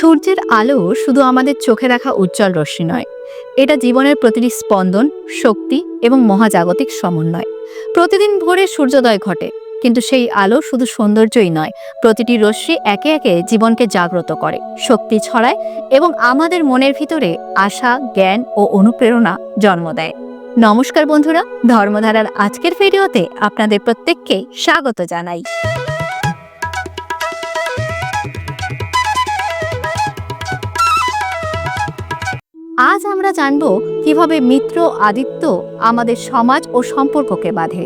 সূর্যের আলো শুধু আমাদের চোখে দেখা উজ্জ্বল রশ্মি নয়, এটা জীবনের প্রতিটি স্পন্দন, শক্তি এবং মহাজাগতিক সমন্বয়। প্রতিদিন ভোরে সূর্যোদয় ঘটে, কিন্তু সেই আলো শুধু সৌন্দর্যই নয়, প্রতিটি রশ্মি একে একে জীবনকে জাগ্রত করে, শক্তি ছড়ায় এবং আমাদের মনের ভিতরে আশা, জ্ঞান ও অনুপ্রেরণা জন্ম দেয়। নমস্কার বন্ধুরা, ধর্মধারার আজকের ভিডিওতে আপনাদের প্রত্যেককে স্বাগত জানাই। আজ আমরা জানব কীভাবে মিত্র আদিত্য আমাদের সমাজ ও সম্পর্ককে বাঁধে।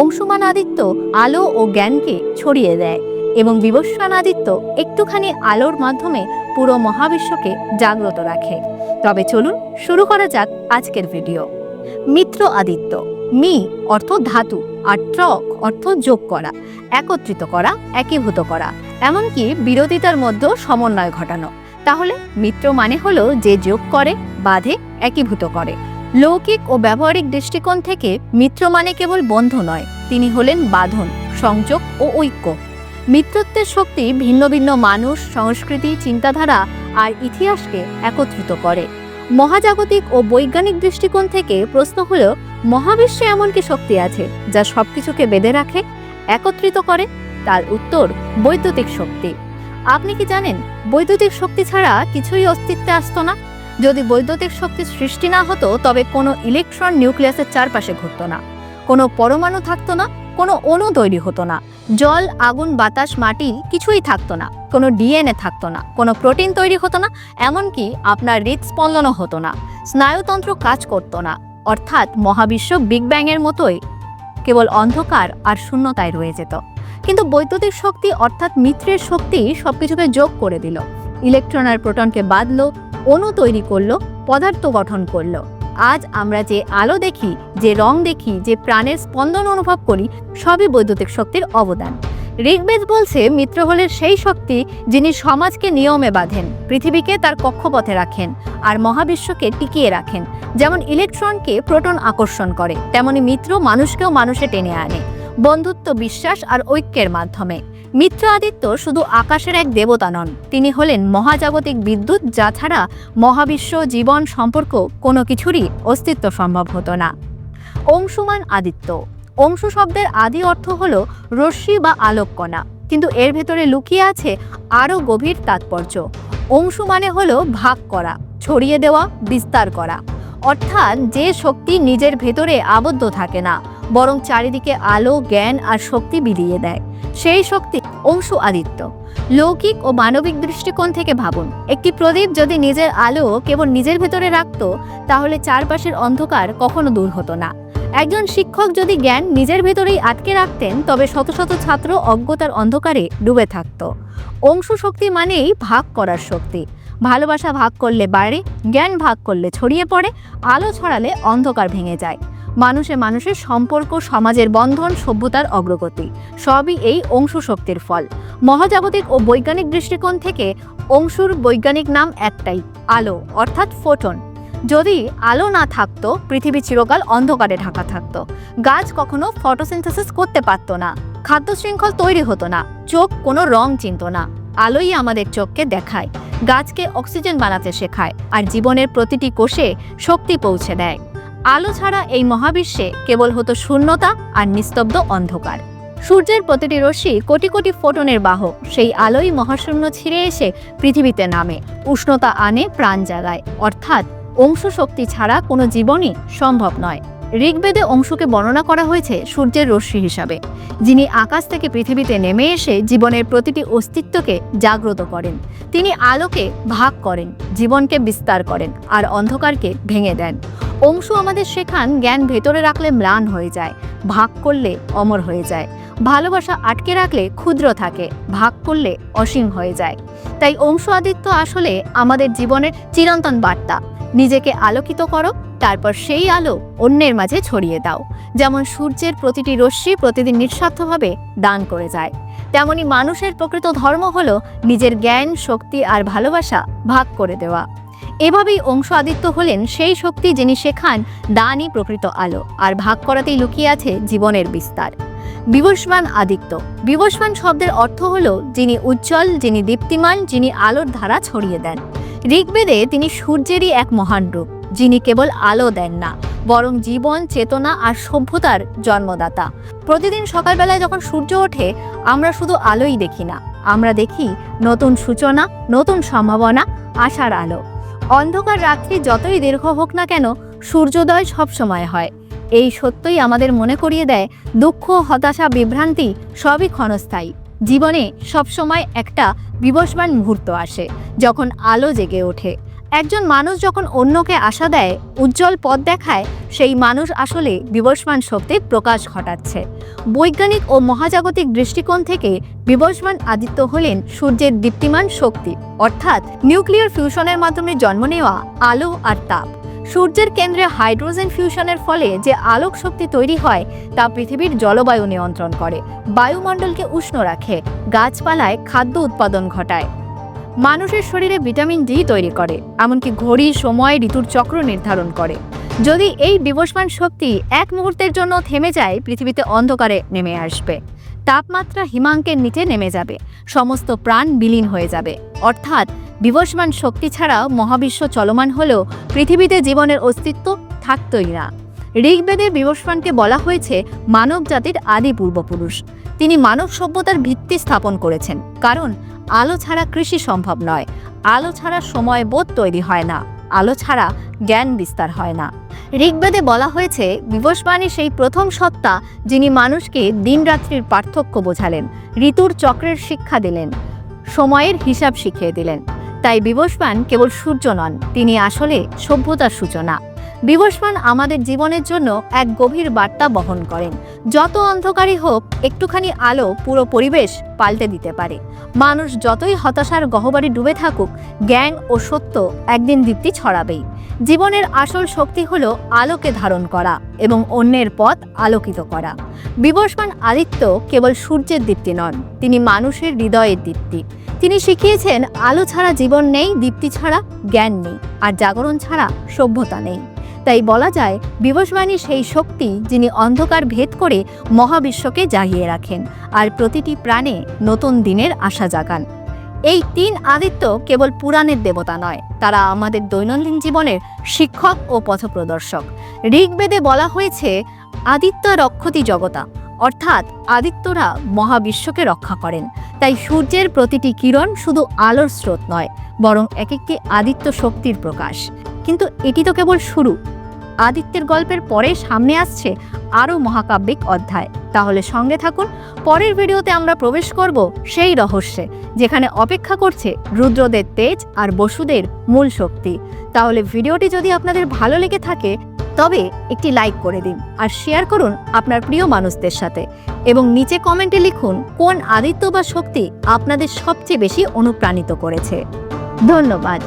অংশুমান আদিত্য আলো ও জ্ঞানকে ছড়িয়ে দেয় এবং বিবস্বান আদিত্য একটুখানি আলোর মাধ্যমে পুরো মহাবিশ্বকে জাগ্রত রাখে। তবে চলুন শুরু করা যাক আজকের ভিডিও। মিত্র আদিত্য, মি অর্থ ধাতু আর ট্রক অর্থ যোগ করা, একত্রিত করা, একীভূত করা। এমনকি বিরোধিতার মধ্যেও সমন্বয় ঘটানো। তাহলে মিত্র মানে হলো যে যোগ করে, বাঁধে, একীভূত করে। লৌকিক ও ব্যবহারিক দৃষ্টিকোণ থেকে মিত্র মানে কেবল বন্ধু নয়, তিনি হলেন বাঁধন, সংযোগ ও ঐক্য। মিত্রত্বের শক্তি ভিন্ন ভিন্ন মানুষ, সংস্কৃতি, চিন্তাধারা আর ইতিহাসকে একত্রিত করে। মহাজাগতিক ও বৈজ্ঞানিক দৃষ্টিকোণ থেকে প্রশ্ন হলো, মহাবিশ্বে এমন কি শক্তি আছে যা সবকিছুকে বেঁধে রাখে, একত্রিত করে? তার উত্তর, বৈদ্যুতিক শক্তি। আপনি কি জানেন, বৈদ্যুতিক শক্তি ছাড়া কিছুই অস্তিত্বে আসতো না? যদি বৈদ্যুতিক শক্তির সৃষ্টি না হতো, তবে কোনো ইলেকট্রন নিউক্লিয়াসের চারপাশে ঘুরত না। কোনো পরমাণু থাকতো না, কোনো অণু তৈরি হতো না। জল, আগুন, বাতাস, মাটি কিছুই থাকতো না। কোনো ডিএনএ থাকতো না, কোনো প্রোটিন তৈরি হতো না, এমনকি আপনার হৃদস্পন্দনও হতো না। স্নায়ুতন্ত্র কাজ করতো না। অর্থাৎ মহাবিশ্ব বিগ ব্যাংয়ের মতোই, কেবল অন্ধকার আর শূন্যতায় রয়ে যেত। কিন্তু বৈদ্যুতিক শক্তি অর্থাৎ মিত্রের শক্তি সবকিছুকে যোগ করে দিল। ইলেকট্রন আর প্রোটনকে বাঁধলো, অণু তৈরি করল, পদার্থ গঠন করল। আজ আমরা যে আলো দেখি, যে রং দেখি, যে প্রাণের স্পন্দন অনুভব করি, সবই বৈদ্যুতিক শক্তির অবদান। ঋগ্বেদ বলছে, মিত্র হলেন সেই শক্তি যিনি সমাজকে নিয়মে বাঁধেন, পৃথিবীকে তার কক্ষপথে রাখেন আর মহাবিশ্বকে টিকিয়ে রাখেন। যেমন ইলেকট্রনকে প্রোটন আকর্ষণ করে, তেমনি মিত্র মানুষকেও মানুষে টেনে আনে। বন্ধুত্ব, বিশ্বাস আর ঐক্যের মাধ্যমে। মিত্র আদিত্য শুধু আকাশের এক দেবতা নন, তিনি হলেন মহাজাগতিক বিদ্যুৎ যা ছাড়া মহাবিশ্ব, জীবন, সম্পর্ক কোনো কিছুরই অস্তিত্ব সম্ভব হতো না। অংশুমান আদিত্য। অংশু শব্দের আদি অর্থ হল রশ্মি বা আলোককণা, কিন্তু এর ভেতরে লুকিয়ে আছে আরও গভীর তাৎপর্য। অংশু মানে হল ভাগ করা, ছড়িয়ে দেওয়া, বিস্তার করা। অর্থাৎ যে শক্তি নিজের ভেতরে আবদ্ধ থাকে না বরং চারিদিকে আলো, জ্ঞান আর শক্তি বিলিয়ে দেয়। সেই শক্তি অংশু আদিত্য। লৌকিক ও মানবিক দৃষ্টিকোণ থেকে ভাবুন। একটি প্রদীপ যদি নিজের আলো কেবল নিজের ভেতরে রাখত, তাহলে চারপাশের অন্ধকার কখনো দূর হতো না। একজন শিক্ষক যদি জ্ঞান নিজের ভেতরেই আটকে রাখতেন, তবে শত শত ছাত্র অজ্ঞতার অন্ধকারে ডুবে থাকত। অংশু শক্তি মানেই ভাগ করার শক্তি। ভালোবাসা ভাগ করলে বাড়ে, জ্ঞান ভাগ করলে ছড়িয়ে পড়ে, আলো ছড়ালে অন্ধকার ভেঙে যায়। মানুষে মানুষের সম্পর্ক, সমাজের বন্ধন, সভ্যতার অগ্রগতি, সবই এই অংশু শক্তির ফল। মহাজাগতিক ও বৈজ্ঞানিক দৃষ্টিকোণ থেকে অংশুর বৈজ্ঞানিক নাম একটাই, আলো, অর্থাৎ ফোটন। যদি আলো না থাকতো, পৃথিবী চিরকাল অন্ধকারে ঢাকা থাকতো। গাছ কখনো ফটোসিনথেসিস করতে পারতো না, খাদ্য শৃঙ্খল তৈরি হতো না, চোখ কোনো রং চিনত না। আলোই আমাদের চোখকে দেখায়, গাছকে অক্সিজেন বানাতে শেখায়, আর জীবনের প্রতিটি কোষে শক্তি পৌঁছে দেয়। আলো ছাড়া এই মহাবিশ্বে কেবল হতো শূন্যতা আর নিস্তব্ধ অন্ধকার। সূর্যের প্রতিটি রশ্মি কোটি কোটি ফোটনের বাহক, সেই আলোই মহাশূন্য ছিঁড়ে এসে পৃথিবীতে নামে, উষ্ণতা আনে, প্রাণ জাগায়। অর্থাৎ অংশ শক্তি ছাড়া কোনো জীবনই সম্ভব নয়। ঋগ্বেদে অংশকে বর্ণনা করা হয়েছে সূর্যের রশ্মি হিসাবে, যিনি আকাশ থেকে পৃথিবীতে নেমে এসে জীবনের প্রতিটি অস্তিত্বকে জাগ্রত করেন। তিনি আলোকে ভাগ করেন, জীবনকে বিস্তার করেন, আর অন্ধকারকে ভেঙে দেন। অংশ আমাদের শেখান জ্ঞান ভেতরে রাখলে ম্লান হয়ে যায়, ভাগ করলে অমর হয়ে যায়। ভালোবাসা আটকে রাখলে ক্ষুদ্র থাকে, ভাগ করলে অসীম হয়ে যায়। তাই অংশ আদিত্য আসলে আমাদের জীবনের চিরন্তন বার্তা। নিজেকে আলোকিত করো, তারপর সেই আলো অন্যের মাঝে ছড়িয়ে দাও। যেমন সূর্যের প্রতিটি রশ্মি প্রতিদিন নিঃস্বার্থভাবে দান করে যায়। তেমনি মানুষের প্রকৃত ধর্ম হলো নিজের জ্ঞান, শক্তি আর ভালোবাসা ভাগ করে দেওয়া। এভাবেই অংশ আদিত্য হলেন সেই শক্তি যিনি শেখান দানই প্রকৃত আলো, আর ভাগ করাতেই লুকিয়ে আছে জীবনের বিস্তার। বিবস্বান আদিত্য। বিবস্বান শব্দের অর্থ হলো যিনি উজ্জ্বল, যিনি দীপ্তিমান, যিনি আলোর ধারা ছড়িয়ে দেন। ঋগ্বেদে তিনি সূর্যেরই এক মহান রূপ, যিনি কেবল আলো দেন না, বরং জীবন, চেতনা আর সভ্যতার জন্মদাতা। প্রতিদিন সকালবেলায় যখন সূর্য ওঠে, আমরা শুধু আলোই দেখি না, আমরা দেখি নতুন সূচনা, নতুন সম্ভাবনা, আশার আলো। অন্ধকার রাত্রি যতই দীর্ঘ হোক না কেন, সূর্যোদয় সবসময় হয়। এই সত্যই আমাদের মনে করিয়ে দেয়, দুঃখ, হতাশা, বিভ্রান্তি সবই ক্ষণস্থায়ী। জীবনে সবসময় একটা বিবসমান মুহূর্ত আসে, যখন আলো জেগে ওঠে। একজন মানুষ যখন অন্যকে আশা দেয়, উজ্জ্বল পথ দেখায়, সেই মানুষ আসলে বিবশমান শক্তির প্রকাশ ঘটাচ্ছে। বৈজ্ঞানিক ও মহাজাগতিক দৃষ্টিকোণ থেকে বিবশমান আদিত্য হলেন সূর্যের দীপ্তিমান শক্তি, অর্থাৎ নিউক্লিয়ার ফিউশনের মাধ্যমে জন্ম নেওয়া আলো আর তাপ। সূর্যের কেন্দ্রে হাইড্রোজেন ফিউশনের ফলে যে আলোক শক্তি তৈরি হয়, তা পৃথিবীর জলবায়ু নিয়ন্ত্রণ করে, বায়ুমণ্ডলকে উষ্ণ রাখে, গাছপালায় খাদ্য উৎপাদন ঘটায়। মানুষের শরীরে ভিটামিন ডি তৈরি করে, এমনকি ঘড়ি, সময়, ঋতুর চক্র নির্ধারণ করে। যদি এই বিবস্মান শক্তি এক মুহূর্তের জন্য থেমে যায়, পৃথিবীতে অন্ধকারে নেমে আসবে। তাপমাত্রা হিমাঙ্কের নিচে নেমে যাবে। সমস্ত প্রাণ বিলীন হয়ে যাবে। অর্থাৎ বিবস্মান শক্তি ছাড়া মহাবিশ্ব চলমান হলেও পৃথিবীতে জীবনের অস্তিত্ব থাকতই না। ঋগ্বেদে বিবস্বানকে বলা হয়েছে মানব জাতির আদি পূর্বপুরুষ। তিনি মানব সভ্যতার ভিত্তি স্থাপন করেছেন। কারণ, আলো ছাড়া কৃষি সম্ভব নয়। আলো ছাড়া সময় বোধ তৈরি হয় না। আলো ছাড়া জ্ঞান বিস্তার হয় না। ঋগ্বেদে বলা হয়েছে বিবস্বানী সেই প্রথম সত্তা যিনি মানুষকে দিনরাত্রির পার্থক্য বোঝালেন, ঋতুর চক্রের শিক্ষা দিলেন, সময়ের হিসাব শিখিয়ে দিলেন। তাই বিবস্বান কেবল সূর্য নন, তিনি আসলে সভ্যতার সূচনা। বিবস্বান আমাদের জীবনের জন্য এক গভীর বার্তা বহন করেন। যত অন্ধকারই হোক, একটুখানি আলো পুরো পরিবেশ পাল্টে দিতে পারে। মানুষ যতই হতাশার গহ্বরে ডুবে থাকুক, জ্ঞান ও সত্য একদিন দীপ্তি ছড়াবেই। জীবনের আসল শক্তি হলো আলোকে ধারণ করা এবং অন্যের পথ আলোকিত করা। বিবস্বান আদিত্য কেবল সূর্যের দীপ্তি নন, তিনি মানুষের হৃদয়ের দীপ্তি। তিনি শিখিয়েছেন, আলো ছাড়া জীবন নেই, দীপ্তি ছাড়া জ্ঞান নেই, আর জাগরণ ছাড়া সভ্যতা নেই। তাই বলা যায় বিবশবাণী সেই শক্তি যিনি অন্ধকার ভেদ করে মহাবিশ্বকে জাগিয়ে রাখেন আর প্রতিটি প্রাণে নতুন দিনের আশা জাগান। এই তিন আদিত্য কেবল পুরাণের দেবতা নয়, তারা আমাদের দৈনন্দিন জীবনের শিক্ষক ও পথপ্রদর্শক। ঋগ্বেদে বলা হয়েছে, আদিত্য রক্ষতি জগতা, অর্থাৎ আদিত্যরা মহাবিশ্বকে রক্ষা করেন। তাই সূর্যের প্রতিটি কিরণ শুধু আলোর স্রোত নয়, বরং এক একটি আদিত্য শক্তির প্রকাশ। কিন্তু এটি তো কেবল শুরু আদিত্যের গল্পের পরে সামনে আসছে আরও মহাকাব্যিক অধ্যায়। তাহলে সঙ্গে থাকুন, পরের ভিডিওতে আমরা প্রবেশ করব সেই রহস্যে, যেখানে অপেক্ষা করছে রুদ্রদের তেজ আর বসুদের মূল শক্তি। তাহলে ভিডিওটি যদি আপনাদের ভালো লেগে থাকে, তবে একটি লাইক করে দিন আর শেয়ার করুন আপনার প্রিয় মানুষদের সাথে। এবং নিচে কমেন্টে লিখুন, কোন আদিত্য বা শক্তি আপনাদের সবচেয়ে বেশি অনুপ্রাণিত করেছে। ধন্যবাদ।